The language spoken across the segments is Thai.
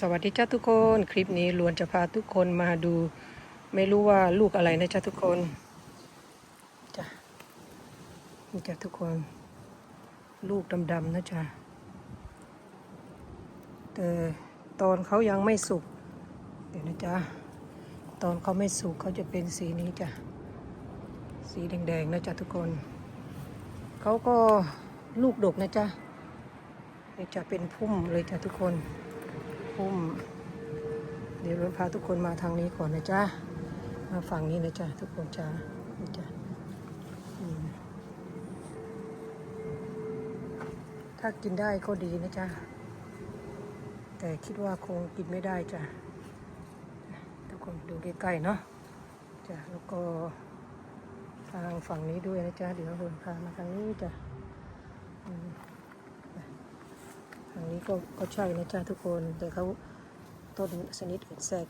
สวัสดีจ้าทุกคนคลิปนี้ล้วนจะพาทุกคนมาดู ไม่รู้ว่าลูกอะไรนะจ้าทุกคนจ้ะนี่จ้าทุกคน ลูกดำๆนะจ้ะแต่ตอนเขายังไม่สุกเดี๋ยวนะจ๊ะตอนเขาไม่สุกเขาจะเป็นสีนี้จ้ะสีแดงๆนะจ้ะทุกคนเขาก็ลูกดกนะจ๊ะจะเป็นพุ่มเลยจ้ะทุกคน พุ่ม เดี๋ยวราพาทุกคนมาทางนี้ก่อนนะจ๊ะ มาฝั่งนี้นะจ๊ะ ทุกคนจ้าจ้ะถ้ากินได้ก็ดีนะจ๊ะ แต่คิดว่าคงกินไม่ได้จ้ะ ทุกคนดูใกล้ๆเนาะจ้ะ แล้วก็ทางฝั่งนี้ด้วยนะจ๊ะ เดี๋ยวเราพามาทางนี้จ้ะอืมทา นี้ก็ก็ใช่นะจ๊ะทุกคนแต่เขาต้นชนิดอื่นแทรก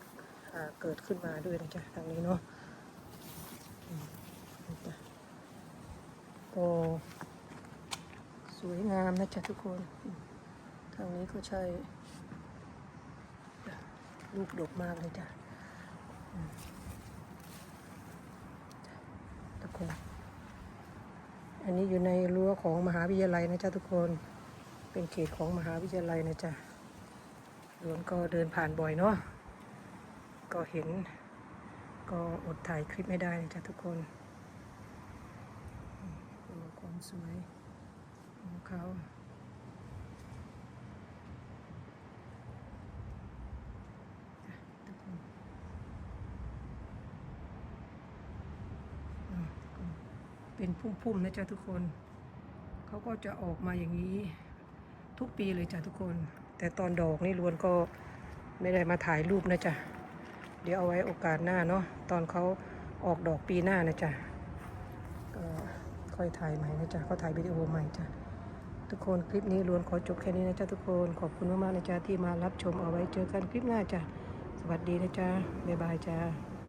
เกิดขึ้นมาด้วยนะจ๊ะทางนี้เนาะอืมนี่จ้ะก็สวยงามนะจ๊ะทุกคน ทางนี้ก็ใช่ลูกดกมากเลยจ้ะจ้ะทุกคน อันนี้อยู่ในรั้วของมหาวิทยาลัยนะจ๊ะทุกคน เป็นเขตของมหาวิทยาลัยนะจ๊ะหลวนก็เดินผ่านบ่อยเนาะ ก็เห็น ก็อดถ่ายคลิปไม่ได้นะจ๊ะทุกคนดูความสวยของเขาเป็นพุ่มๆนะจ๊ะทุกคน เขาก็จะออกมาอย่างนี้ ทุกปีเลยจ้ะทุกคน แต่ตอนดอกนี่ล้วนก็ไม่ได้มาถ่ายรูปนะจ๊ะ เดี๋ยวเอาไว้โอกาสหน้าเนาะตอนเขาออกดอกปีหน้านะจ๊ะก็ค่อยถ่ายใหม่นะจ๊ะเขาถ่ายวิดีโอใหม่จ้ะทุกคนคลิปนี้ล้วนขอจบแค่นี้นะจ๊ะทุกคนขอบคุณมากๆนะจ๊ะที่มารับชมเอาไว้เจอกันคลิปหน้าจ้ะสวัสดีนะจ๊ะบ๊ายบายจ้ะ